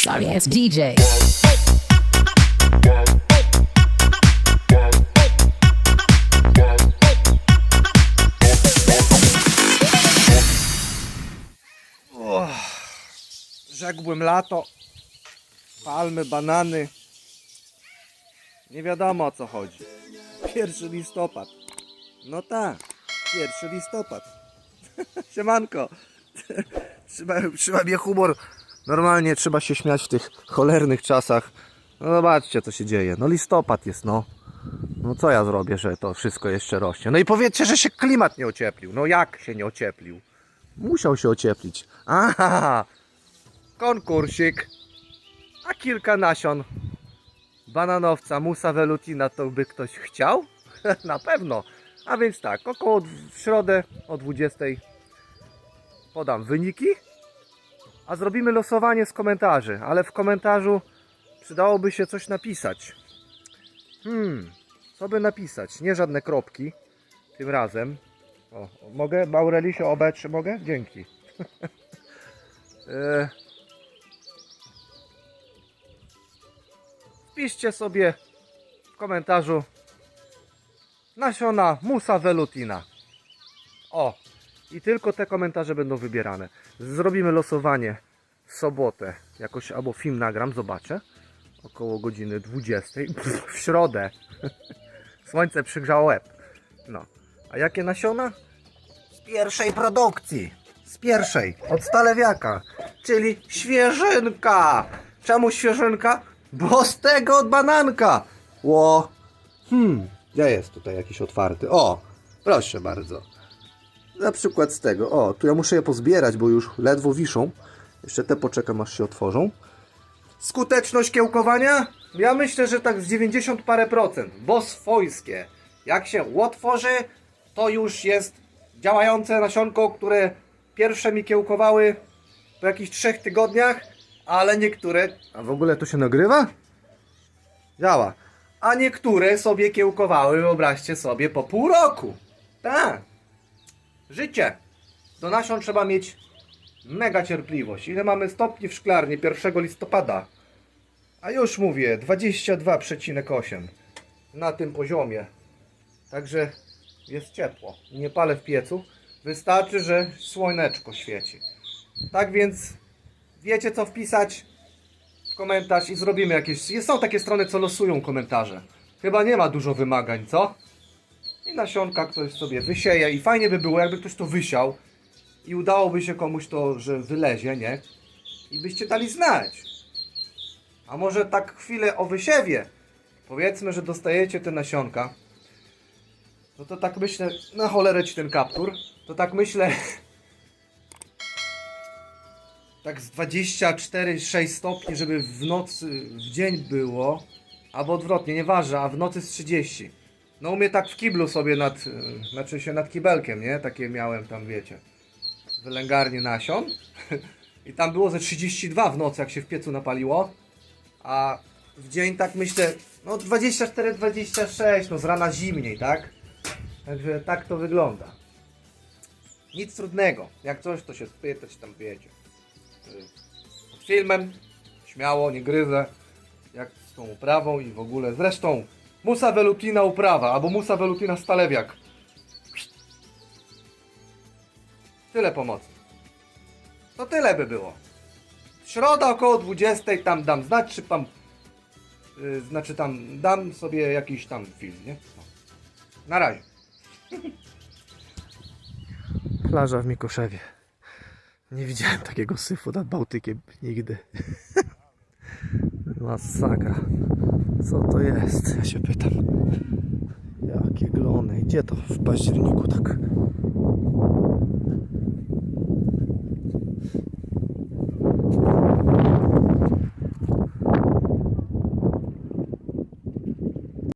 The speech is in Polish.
Sorry ass DJ. Rzekłbym lato, palmy, banany. Nie wiadomo o co chodzi. Pierwszy listopad. No tak, pierwszy listopad. Siemanko. Trzyma, trzyma mnie humor. Normalnie trzeba się śmiać w tych cholernych czasach. No zobaczcie co się dzieje. No listopad jest, no. No co ja zrobię, że to wszystko jeszcze rośnie? No i powiedzcie, że się klimat nie ocieplił. No jak się nie ocieplił? Musiał się ocieplić. Aha! konkursik, a kilka nasion bananowca Musa Velutina to by ktoś chciał? Na pewno. A więc tak, około w środę o 20 podam wyniki, a zrobimy losowanie z komentarzy, ale w komentarzu przydałoby się coś napisać. Hmm, co by napisać? Nie żadne kropki tym razem. O, mogę? Maurelisio obecz, mogę? Dzięki. E, Piszcie sobie w komentarzu nasiona Musa Velutina. O, i tylko te komentarze będą wybierane. Zrobimy losowanie w sobotę. Jakoś albo film nagram, zobaczę. Około godziny 20. W środę. Słońce przygrzało łeb. No. A jakie nasiona? Z pierwszej produkcji. Z pierwszej. Od stalewiaka. Czyli świeżynka. Czemu świeżynka? Bo z tego od bananka. Ło. Hmm. Gdzie jest tutaj jakiś otwarty? O, proszę bardzo. Na przykład z tego. O, tu ja muszę je pozbierać, bo już ledwo wiszą. Jeszcze te poczekam, aż się otworzą. Skuteczność kiełkowania? Ja myślę, że tak z 90 parę procent, bo swojskie. Jak się otworzy, to już jest działające nasionko, które pierwsze mi kiełkowały po jakichś trzech tygodniach, ale niektóre... A w ogóle to się nagrywa? Działa. A niektóre sobie kiełkowały, wyobraźcie sobie, po pół roku. Tak. Życie. Do nasion trzeba mieć mega cierpliwość. Ile mamy stopni w szklarni 1 listopada? A już mówię, 22,8 na tym poziomie. Także jest ciepło. Nie palę w piecu. Wystarczy, że słoneczko świeci. Tak więc wiecie co wpisać w komentarz i zrobimy jakieś... Są takie strony, co losują komentarze. Chyba nie ma dużo wymagań, co? I nasionka ktoś sobie wysieje i fajnie by było, jakby ktoś to wysiał i udałoby się komuś to, że wylezie, nie? I byście dali znać. A może tak chwilę o wysiewie. Powiedzmy, że dostajecie te nasionka. No to tak myślę, na cholerę ci ten kaptur. To tak myślę, tak z 24-6 stopni, żeby w nocy, w dzień było, albo odwrotnie, nieważne, a w nocy z 30. No u mnie tak w kiblu sobie nad, y, znaczy się nad kibelkiem, nie? Takie miałem tam, wiecie, wylęgarnię nasion. I tam było ze 32 w nocy, jak się w piecu napaliło. A w dzień tak myślę, no 24-26, no z rana zimniej, tak? Także tak to wygląda. Nic trudnego. Jak coś, to się spytać, tam wiecie. Y, Pod filmem, śmiało, nie gryzę. Jak z tą uprawą i w ogóle. Zresztą, Musa Velutina uprawa, albo Musa Velutina stalewiak. Tyle pomocy. To tyle by było. Środa około 20 tam dam znać, czy tam. Yy, znaczy tam dam sobie jakiś tam film, nie? No. Na razie. Plaża w Mikuszewie. Nie widziałem takiego syfu nad Bałtykiem nigdy. Masakra. Co to jest? Ja się pytam. Jakie glony. Gdzie to w październiku tak?